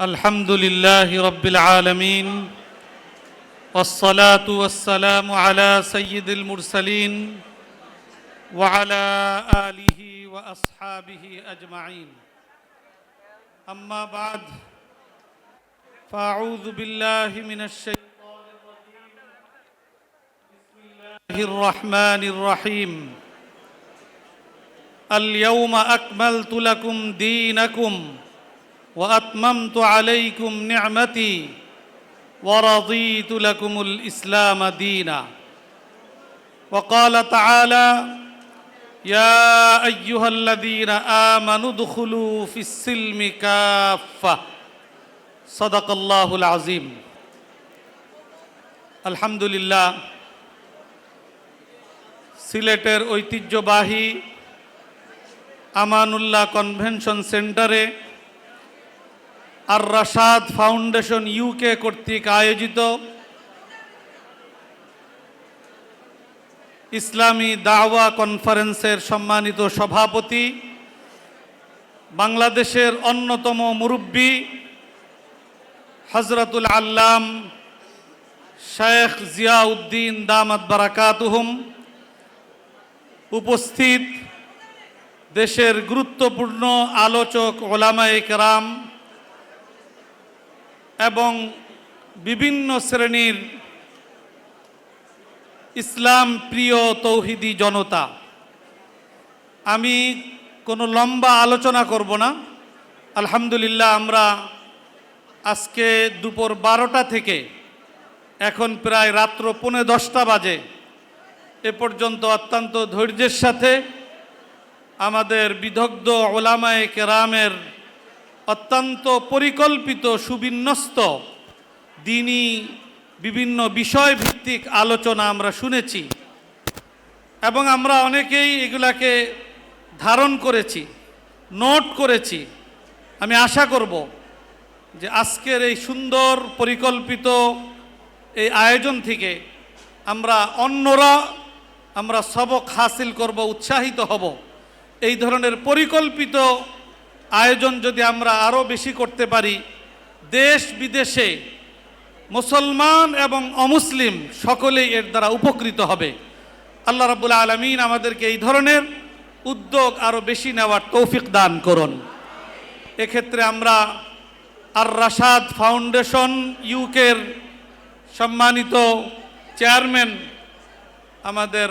الحمد لله رب العالمين والصلاة والسلام على سيد المرسلين وعلى آله وأصحابه أجمعين أما بعد فأعوذ بالله من الشيطان الرجيم بسم الله الرحمن الرحيم اليوم أكملت لكم دينكم وأتممت عليكم نعمتي ورضيت لكم الإسلام دينا وقال تعالى يا أيها الذين آمنوا ادخلوا في السلم كافة صدق الله العظيم الحمد لله সিলেটের ঐতিহ্যবাহী আমানুল্লাহ কনভেনশন সেন্টারে আর রাশাদ ফাউন্ডেশন ইউকে কর্তৃক আয়োজিত ইসলামী দাওয়া কনফারেন্সের সম্মানিত সভাপতি, বাংলাদেশের অন্যতম মুরব্বী হজরতুল আল্লাম শেখ জিয়াউদ্দিন দামাত বারাকাতুহুম উপস্থিত দেশের গুরুত্বপূর্ণ আলোচক ওলামায়ে কেরাম এবং বিভিন্ন শ্রেণির ইসলাম প্রিয় তৌহিদি জনতা। আমি কোনো লম্বা আলোচনা করব না। আলহামদুলিল্লাহ, আমরা আজকে দুপুর বারোটা থেকে এখন প্রায় রাত্র পৌনে দশটা বাজে। এ পর্যন্ত অত্যন্ত ধৈর্যের সাথে আমাদের বিদগ্ধ ওলামায়ে কেরামের অত্যন্ত পরিকল্পিত, সুবিন্যস্ত দিনই বিভিন্ন বিষয় ভিত্তিক আলোচনা আমরা শুনেছি এবং আমরা অনেকেই এগুলাকে ধারণ করেছি, নোট করেছি। আমি আশা করব যে আজকের এই সুন্দর পরিকল্পিত এই আয়োজন থেকে আমরা অন্যরা আমরা সবক হাসিল করব, উৎসাহিত হব। এই ধরনের পরিকল্পিত আয়োজন যদি আমরা আরও বেশি করতে পারি, দেশ বিদেশে মুসলমান এবং অমুসলিম সকলেই এর দ্বারা উপকৃত হবে। আল্লাহ রাবুল আলমিন আমাদেরকে এই ধরনের উদ্যোগ আরও বেশি নেওয়ার তৌফিক দান করুন। এক্ষেত্রে আমরা আর রাশাদ ফাউন্ডেশন ইউকের সম্মানিত চেয়ারম্যান আমাদের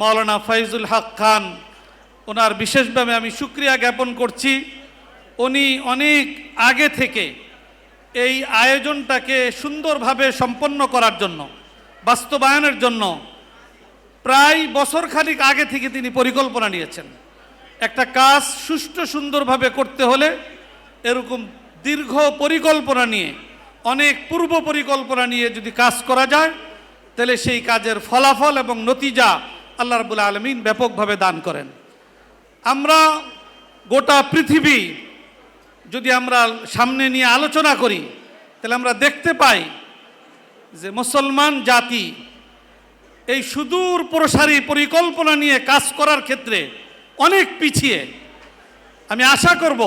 মৌলানা ফাইজুল হক খান, ওনার বিশেষভাবে আমি সুক্রিয়া জ্ঞাপন করছি। উনি অনেক আগে থেকে এই আয়োজনটাকে সুন্দরভাবে সম্পন্ন করার জন্য, বাস্তবায়নের জন্য প্রায় বছর খানিক আগে থেকে তিনি পরিকল্পনা নিয়েছেন। একটা কাজ সুষ্ঠু সুন্দরভাবে করতে হলে এরকম দীর্ঘ পরিকল্পনা নিয়ে, অনেক পূর্ব পরিকল্পনা নিয়ে যদি কাজ করা যায়, তাহলে সেই কাজের ফলাফল এবং নতিজা আল্লাহ রাবুল আলমিন ব্যাপকভাবে দান করেন। আমরা গোটা পৃথিবী যদি আমরা সামনে নিয়ে আলোচনা করি, তাহলে আমরা দেখতে পাই যে মুসলমান জাতি এই সুদূর প্রসারী পরিকল্পনা নিয়ে কাজ করার ক্ষেত্রে অনেক পিছিয়ে। আমি আশা করব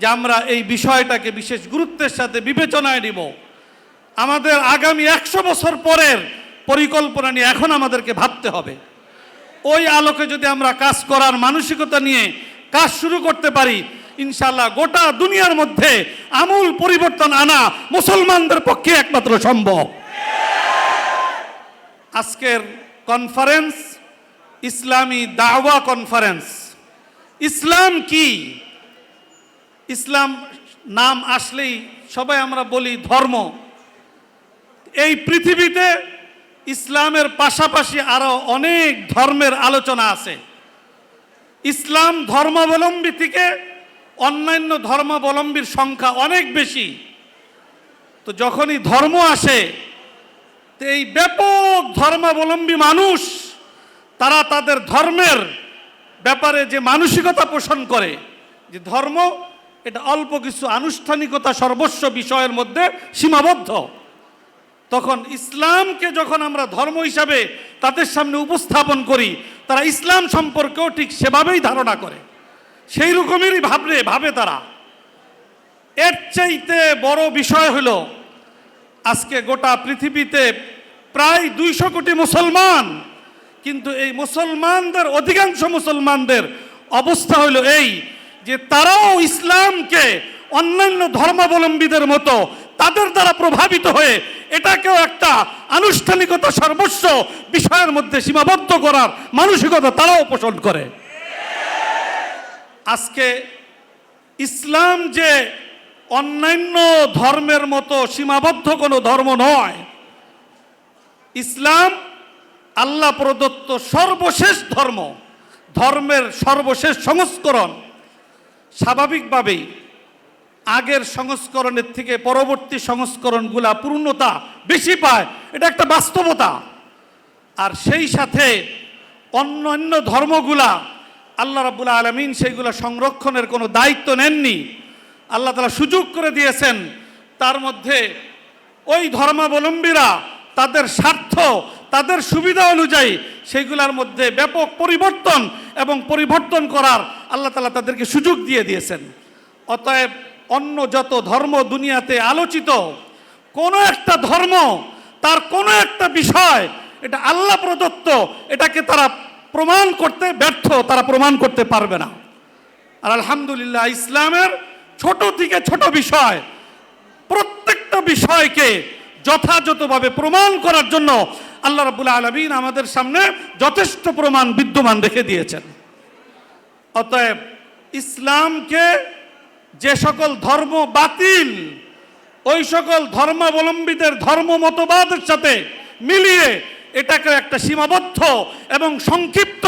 যে আমরা এই বিষয়টাকে বিশেষ গুরুত্বের সাথে বিবেচনায় নিব। আমাদের আগামী একশো বছর পরের পরিকল্পনা নিয়ে এখন আমাদেরকে ভাবতে হবে। ওই আলোকে যদি আমরা কাজ করার মানসিকতা নিয়ে কাজ শুরু করতে পারি ইনশাল্লাহ গোটা দুনিয়ার মধ্যে আমূল পরিবর্তন আনা মুসলমানদের পক্ষে একমাত্র সম্ভব। আজকের কনফারেন্স ইসলামী দাওয়া কনফারেন্স ইসলাম কি? ইসলাম নাম আসলেই সবাই আমরা বলি ধর্ম। এই পৃথিবীতে ইসলামের পাশাপাশি আরও অনেক ধর্মের আলোচনা আছে। ইসলাম ধর্মাবলম্বী থেকে অন্যান্য ধর্মাবলম্বীর সংখ্যা অনেক বেশি। তো যখনই ধর্ম আসে, তো এই ব্যাপক ধর্মাবলম্বী মানুষ, তারা তাদের ধর্মের ব্যাপারে যে মানসিকতা পোষণ করে, যে ধর্ম, এটা অল্প কিছু আনুষ্ঠানিকতা সর্বস্ব বিষয়ের মধ্যে সীমাবদ্ধ। তখন ইসলামকে যখন আমরা ধর্ম হিসাবে তাদের সামনে উপস্থাপন করি, তারা ইসলাম সম্পর্কেও ঠিক সেভাবেই ধারণা করে। সেই রকমেরই ভাবলে, ভাবে তারা। এর চাইতে বড় বিষয় হলো, আজকে গোটা পৃথিবীতে প্রায় দুইশো কোটি মুসলমান, কিন্তু এই মুসলমানদের, অধিকাংশ মুসলমানদের অবস্থা হলো এই যে তারাও ইসলামকে অন্যান্য ধর্মাবলম্বীদের মতো তাদের দ্বারা প্রভাবিত হয়ে এটাকেও একটা আনুষ্ঠানিকতা সর্বস্ব বিষয়ের মধ্যে সীমাবদ্ধ করার মানসিকতা তারাও পোষণ করে। আজকে ইসলাম যে অন্যান্য ধর্মের মতো সীমাবদ্ধ কোনো ধর্ম নয়, ইসলাম আল্লাহ প্রদত্ত সর্বশেষ ধর্ম, ধর্মের সর্বশেষ সংস্করণ স্বাভাবিকভাবেই আগের সংস্করণের থেকে পরবর্তী সংস্করণগুলা পূর্ণতা বেশি পায়। এটা একটা বাস্তবতা। আর সেই সাথে অন্য অন্য ধর্মগুলা আল্লাহ রাবুল আলমিন সেইগুলো সংরক্ষণের কোনো দায়িত্ব নেননি। আল্লাহ তালা সুযোগ করে দিয়েছেন, তার মধ্যে ওই ধর্মাবলম্বীরা তাদের স্বার্থ, তাদের সুবিধা অনুযায়ী সেইগুলোর মধ্যে ব্যাপক পরিবর্তন এবং পরিবর্তন করার আল্লাহ তালা তাদেরকে সুযোগ দিয়ে দিয়েছেন। অতএব অন্য যত ধর্ম দুনিয়াতে আলোচিত, কোনো একটা ধর্ম, তার কোনো একটা বিষয়, এটা আল্লাহ প্রদত্ত, এটাকে তারা প্রমাণ করতে ব্যর্থ, তারা প্রমাণ করতে পারবে না। আর আলহামদুলিল্লাহ, ইসলামের ছোট থেকে ছোট বিষয়, প্রত্যেকটা বিষয়কে যথাযথভাবে প্রমাণ করার জন্য আল্লাহ রাবুল আলমিন আমাদের সামনে যথেষ্ট প্রমাণ বিদ্যমান রেখে দিয়েছেন। অতএব ইসলামকে যে সকল ধর্ম বাতিল, ওই সকল ধর্মাবলম্বীদের ধর্ম মতবাদের সাথে মিলিয়ে এটাকে একটা সীমাবদ্ধ এবং সংক্ষিপ্ত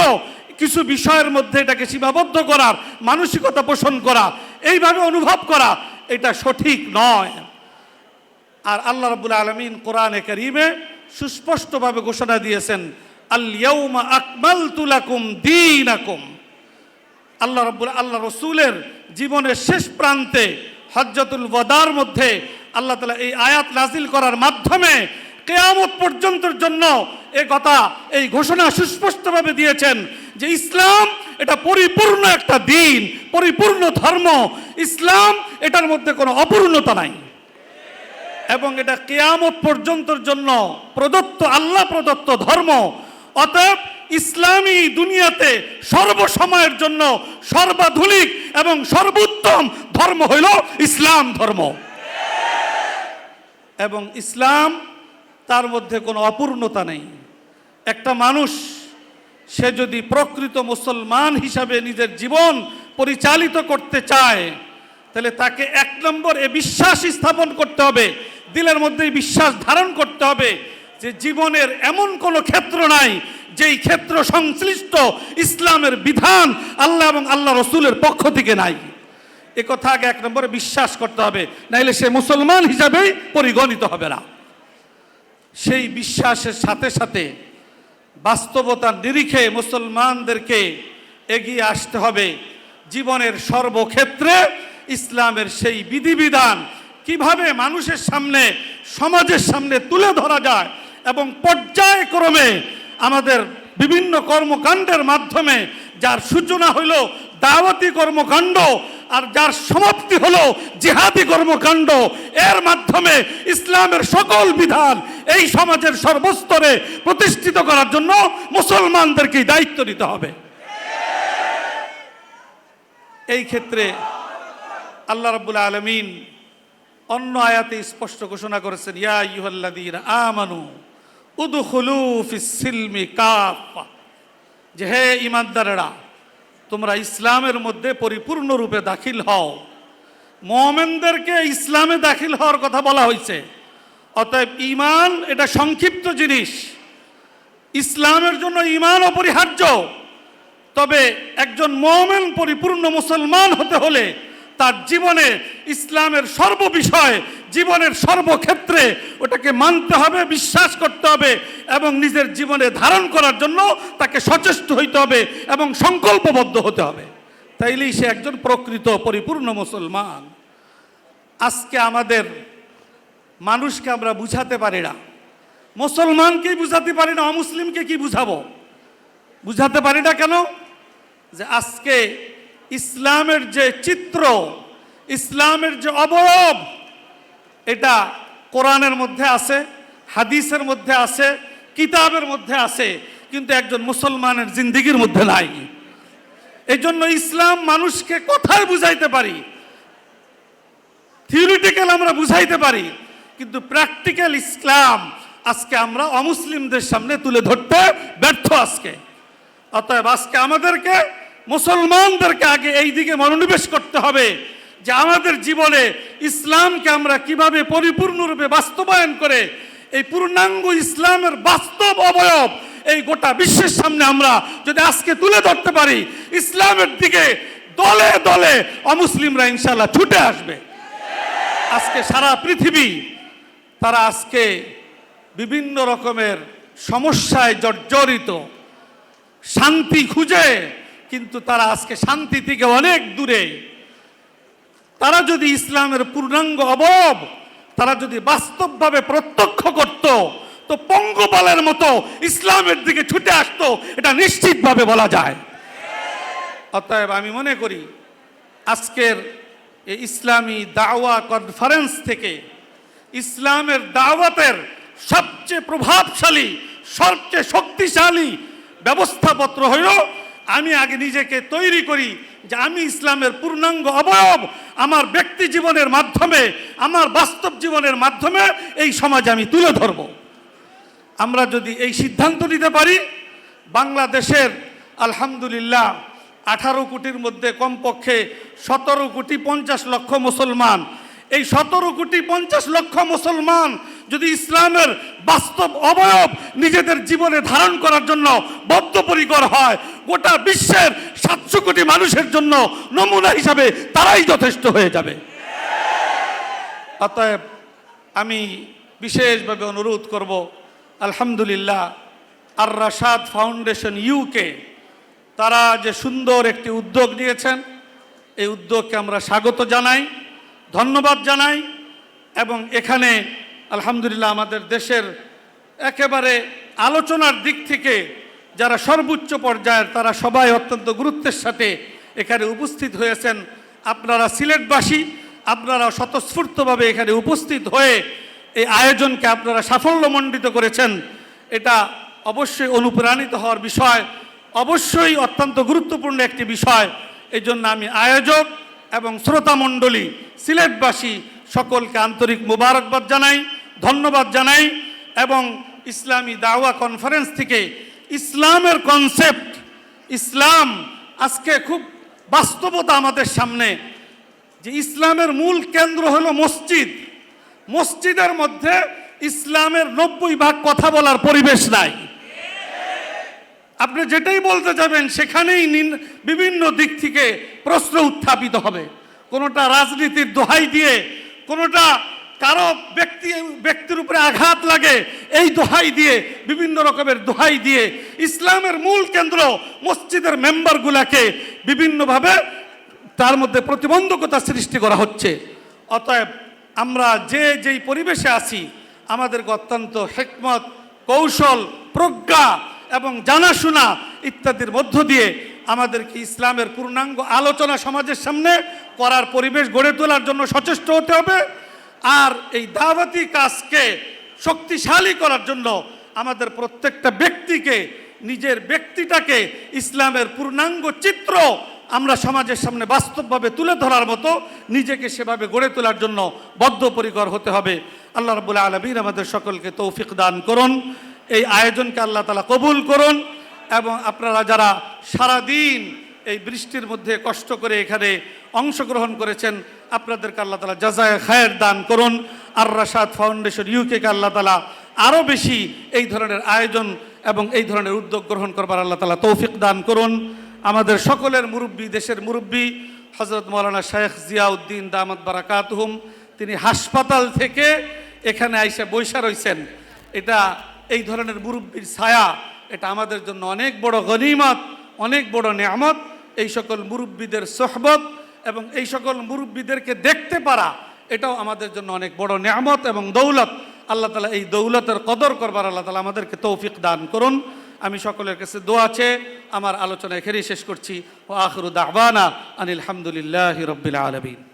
কিছু বিষয়ের মধ্যে এটাকে সীমাবদ্ধ করার, মানসিকতা পোষণ করা, এইভাবে অনুভব করা, এটা সঠিক নয়। আর আল্লাহ রাবুল আলমিন কোরআনে করিমে সুস্পষ্টভাবে ঘোষণা দিয়েছেন আল্লাউমা আকমাল তুলাকুম দিন আকুম আল্লাহ রব্বুল, আল্লাহ রসুলের জীবনের শেষ প্রান্তে হজ্জাতুল ওয়াদার মধ্যে আল্লাহ তালা এই আয়াত নাজিল করার মাধ্যমে কেয়ামত পর্যন্তের জন্য এ কথা, এই ঘোষণা সুস্পষ্টভাবে দিয়েছেন যে ইসলাম এটা পরিপূর্ণ একটা দিন, পরিপূর্ণ ধর্ম। ইসলাম এটার মধ্যে কোনো অপূর্ণতা নাই। এবং এটা কেয়ামত পর্যন্তর জন্য প্রদত্ত, আল্লাহ প্রদত্ত ধর্ম। অতএব ইসলামী দুনিয়াতে সর্বসময়ের জন্য সর্বাধুনিক এবং সর্বোত্তম ধর্ম হইল ইসলাম ধর্ম। এবং ইসলাম তার মধ্যে কোনো অপূর্ণতা নেই। একটা মানুষ, সে যদি প্রকৃত মুসলমান হিসাবে নিজের জীবন পরিচালিত করতে চায়, তাহলে তাকে এক নম্বর এ বিশ্বাস স্থাপন করতে হবে, দিলের মধ্যে বিশ্বাস ধারণ করতে হবে যে জীবনের এমন কোনো ক্ষেত্র নাই, যেই ক্ষেত্র সংশ্লিষ্ট ইসলামের বিধান আল্লাহ এবং আল্লাহ রসুলের পক্ষ থেকে নাই। এ কথা আগে এক নম্বরে বিশ্বাস করতে হবে, নাইলে সে মুসলমান হিসাবেই পরিগণিত হবে না। সেই বিশ্বাসের সাথে সাথে বাস্তবতার নিরিখে মুসলমানদেরকে এগিয়ে আসতে হবে। জীবনের সর্বক্ষেত্রে ইসলামের সেই বিধিবিধান কীভাবে মানুষের সামনে, সমাজের সামনে তুলে ধরা যায় এবং পর্যায়ক্রমে আমাদের বিভিন্ন কর্মকাণ্ডের মাধ্যমে, যার সূচনা হইল দাওয়াতি কর্মকাণ্ড আর যার সমাপ্তি হলো জিহাদি কর্মকাণ্ড। এর মাধ্যমে ইসলামের সকল বিধান এই সমাজের সর্বস্তরে প্রতিষ্ঠিত করার জন্য মুসলমানদেরকে দায়িত্ব নিতে হবে। এই ক্ষেত্রে আল্লাহ রাব্বুল আলমিন অন্য আয়াতে স্পষ্ট ঘোষণা করেছেন, ইয়া ইউহাল্লাদিন আমানু যে হে ইমানদারেরা, তোমরা ইসলামের মধ্যে পরিপূর্ণরূপে দাখিল হও। মোমেনদেরকে ইসলামে দাখিল হওয়ার কথা বলা হয়েছে অতএব ইমান এটা সংক্ষিপ্ত জিনিস। ইসলামের জন্য ইমান অপরিহার্য। তবে একজন মোমেন পরিপূর্ণ মুসলমান হতে হলে তার জীবনে ইসলামের সর্ববিষয় জীবনের সর্বক্ষেত্রে ওটাকে মানতে হবে, বিশ্বাস করতে হবে এবং নিজের জীবনে ধারণ করার জন্য তাকে সচেষ্ট হইতে হবে এবং সংকল্পবদ্ধ হতে হবে। তাইলেই সে একজন প্রকৃত পরিপূর্ণ মুসলমান। আজকে আমাদের মানুষকে আমরা বুঝাতে পারি না। মুসলমানকেই বুঝাতে পারি না, অমুসলিমকে কি বুঝাবো? বুঝাতে পারি না কেন? যে আজকে ইসলামের যে চিত্র, ইসলামের যে অবয়ব এটা কোরআনের মধ্যে আছে, হাদিসের মধ্যে আছে, কিতাবের মধ্যে আছে, কিন্তু একজন মুসলমানের জিন্দিগির মধ্যে নাই। এই জন্য ইসলাম মানুষকে কোথায় বুঝাইতে পারি থিওরিটিক্যাল আমরা বুঝাইতে পারি, কিন্তু প্র্যাকটিক্যাল ইসলাম আজকে আমরা অমুসলিমদের সামনে তুলে ধরতে ব্যর্থ আজকে। অতএব আজকে আমাদেরকে, মুসলমানদেরকে আগে এই দিকে মনোনিবেশ করতে হবে। যে আমাদের জীবনে ইসলামকে আমরা কীভাবে পরিপূর্ণরূপে বাস্তবায়ন করে, এই পূর্ণাঙ্গ ইসলামের বাস্তব অবয়ব এই গোটা বিশ্বের সামনে আমরা যদি আজকে তুলে ধরতে পারি, ইসলামের দিকে দলে দলে অমুসলিমরা ইনশাল্লাহ ছুটে আসবে। আজকে সারা পৃথিবী তারা আজকে বিভিন্ন রকমের সমস্যায় জর্জরিত। শান্তি খুঁজে, কিন্তু তারা আজকে শান্তি থেকে অনেক দূরে। তারা যদি ইসলামের পূর্ণাঙ্গ অবয়ব, তারা যদি বাস্তবভাবে প্রত্যক্ষ করত, তো পঙ্গপালের মতো ইসলামের দিকে ছুটে আসতো, এটা নিশ্চিতভাবে বলা যায়। অতএব আমি মনে করি, আজকের এই ইসলামী দাওয়া কনফারেন্স থেকে ইসলামের দাওয়াতের সবচেয়ে প্রভাবশালী, সবচেয়ে শক্তিশালী ব্যবস্থাপত্র হইল আমি আগে নিজেকে তৈরি করি যে আমি ইসলামের পূর্ণাঙ্গ অবয়ব, আমার ব্যক্তি জীবনের মাধ্যমে, আমার বাস্তব জীবনের মাধ্যমে এই সমাজে আমি তুলে ধরব। আমরা যদি এই সিদ্ধান্ত নিতে পারি, বাংলাদেশের আলহামদুলিল্লাহ আঠারো কোটির মধ্যে কমপক্ষে সতেরো কোটি পঞ্চাশ লক্ষ মুসলমান। এই সতেরো কোটি পঞ্চাশ লক্ষ মুসলমান যদি ইসলামের বাস্তব অবয়ব নিজেদের জীবনে ধারণ করার জন্য বদ্ধপরিকর হয় গোটা বিশ্বের সাতশো কোটি মানুষের জন্য নমুনা হিসাবে তারাই যথেষ্ট হয়ে যাবে। অতএব আমি বিশেষভাবে অনুরোধ করব, আলহামদুলিল্লাহ আর রাশাদ ফাউন্ডেশন ইউকে তারা যে সুন্দর একটি উদ্যোগ নিয়েছেন, এই উদ্যোগকে আমরা স্বাগত জানাই, ধন্যবাদ জানাই এবং এখানে আলহামদুলিল্লাহ আমাদের দেশের একেবারে আলোচনার দিক থেকে যারা সর্বোচ্চ পর্যায়ের, তারা সবাই অত্যন্ত গুরুত্বের সাথে এখানে উপস্থিত হয়েছেন। আপনারা সিলেটবাসী, আপনারা স্বতঃস্ফূর্তভাবে এখানে উপস্থিত হয়ে এই আয়োজনকে আপনারা সাফল্যমণ্ডিত করেছেন। এটা অবশ্যই অনুপ্রাণিত হওয়ার বিষয়, অবশ্যই অত্যন্ত গুরুত্বপূর্ণ একটি বিষয়। এই জন্য আমি আয়োজক এবং শ্রোতামণ্ডলী সিলেটবাসী সকলকে আন্তরিক মোবারকবাদ জানাই, ধন্যবাদ জানাই এবং ইসলামী দাওয়া কনফারেন্স থেকে ইসলামের কনসেপ্ট ইসলাম আজকে খুব বাস্তবতা আমাদের সামনে, যে ইসলামের মূল কেন্দ্র হলো মসজিদ। মসজিদের মধ্যে ইসলামের নব্বই ভাগ কথা বলার পরিবেশ নাই। আপনি যেটাই বলতে যাবেন, সেখানেই নিন- বিভিন্ন দিক থেকে প্রশ্ন উত্থাপিত হবে। কোনোটা রাজনীতির দোহাই দিয়ে, কোনোটা কারও ব্যক্তি, ব্যক্তির উপরে আঘাত লাগে, এই দোহাই দিয়ে, বিভিন্ন রকমের দোহাই দিয়ে, ইসলামের মূল কেন্দ্র মসজিদের মেম্বারগুলাকে বিভিন্নভাবে তার মধ্যে প্রতিবন্ধকতা সৃষ্টি করা হচ্ছে। অতএব আমরা যে যেই পরিবেশে আছি, আমাদেরকে অত্যন্ত হেকমত, কৌশল, প্রজ্ঞা এবং জানাশোনা ইত্যাদির মধ্য দিয়ে আমাদেরকে ইসলামের পূর্ণাঙ্গ আলোচনা সমাজের সামনে করার পরিবেশ গড়ে তোলার জন্য সচেষ্ট হতে হবে। আর এই দাওয়াতি কাজকে শক্তিশালী করার জন্য আমাদের প্রত্যেকটা ব্যক্তিকে, নিজের ব্যক্তিটাকে ইসলামের পূর্ণাঙ্গ চিত্র আমরা সমাজের সামনে বাস্তবভাবে তুলে ধরার মতো নিজেকে সেভাবে গড়ে তোলার জন্য বদ্ধপরিকর হতে হবে। আল্লাহ রবুল আলমীর আমাদের সকলকে তৌফিক দান করুন। এই আয়োজনকে আল্লাহ তালা কবুল করুন এবং আপনারা যারা সারাদিন এই বৃষ্টির মধ্যে কষ্ট করে এখানে অংশগ্রহণ করেছেন আপনাদেরকে আল্লাহ তালা জাজায় খায়ের দান করুন। আর রাশাদ ফাউন্ডেশন ইউকেকে আল্লাহ তালা আরও বেশি এই ধরনের আয়োজন এবং এই ধরনের উদ্যোগ গ্রহণ করবার আল্লাহ তালা তৌফিক দান করুন। আমাদের সকলের মুরব্বী, দেশের মুরব্বী হজরত মৌলানা শেখ জিয়াউদ্দিন দামাত বারাকাতহুম, তিনি হাসপাতাল থেকে এখানে আইসে বৈশা রয়েছেন এটা এই ধরনের মুরব্বীর ছায়া, এটা আমাদের জন্য অনেক বড় গনিমত, অনেক বড় নেয়ামত। এই সকল মুরব্বীদের সোহবত এবং এই সকল মুরব্বীদেরকে দেখতে পারা, এটাও আমাদের জন্য অনেক বড় নিয়ামত এবং দৌলত। আল্লাহ তালা এই দৌলতের কদর করবার আল্লাহ তালা আমাদেরকে তৌফিক দান করুন। আমি সকলের কাছে দোয়া আছে আমার আলোচনা এখানেই শেষ করছি। ও আখরু আহবানা আনিল হামদুলিল্লাহ রবিল আলমিন।